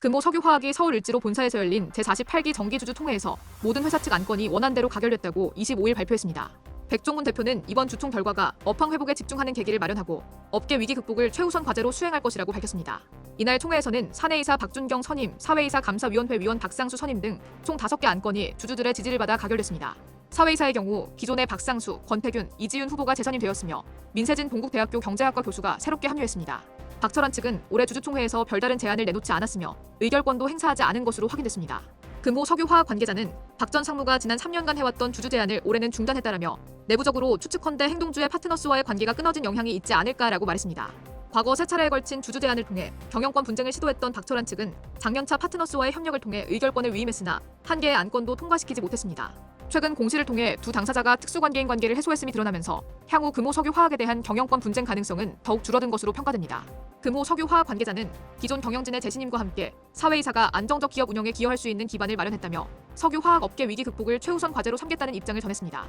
금호 석유화학이 서울일지로 본사에서 열린 제48기 정기주주 통회에서 모든 회사 측 안건이 원안대로 가결됐다고 25일 발표했습니다. 백종문 대표는 이번 주총 결과가 업황 회복에 집중하는 계기를 마련하고 업계 위기 극복을 최우선 과제로 수행할 것이라고 밝혔습니다. 이날 총회에서는 사내이사 박준경 선임, 사회이사 감사위원회 위원 박상수 선임 등 총 5개 안건이 주주들의 지지를 받아 가결됐습니다. 사회이사의 경우 기존의 박상수, 권태균, 이지윤 후보가 재선이 되었으며 민세진 동국대학교 경제학과 교수가 새롭게 합류했습니다. 박철환 측은 올해 주주총회에서 별다른 제안을 내놓지 않았으며 의결권도 행사하지 않은 것으로 확인됐습니다. 금호 석유화학 관계자는 박 전 상무가 지난 3년간 해왔던 주주 제안을 올해는 중단했다라며 내부적으로 추측컨대 행동주의 파트너스와의 관계가 끊어진 영향이 있지 않을까라고 말했습니다. 과거 세 차례에 걸친 주주 제안을 통해 경영권 분쟁을 시도했던 박철환 측은 작년차 파트너스와의 협력을 통해 의결권을 위임했으나 한 개의 안건도 통과시키지 못했습니다. 최근 공시를 통해 두 당사자가 특수관계인 관계를 해소했음이 드러나면서 향후 금호 석유화학에 대한 경영권 분쟁 가능성은 더욱 줄어든 것으로 평가됩니다. 금호 석유화학 관계자는 기존 경영진의 재신임과 함께 사회이사가 안정적 기업 운영에 기여할 수 있는 기반을 마련했다며 석유화학 업계 위기 극복을 최우선 과제로 삼겠다는 입장을 전했습니다.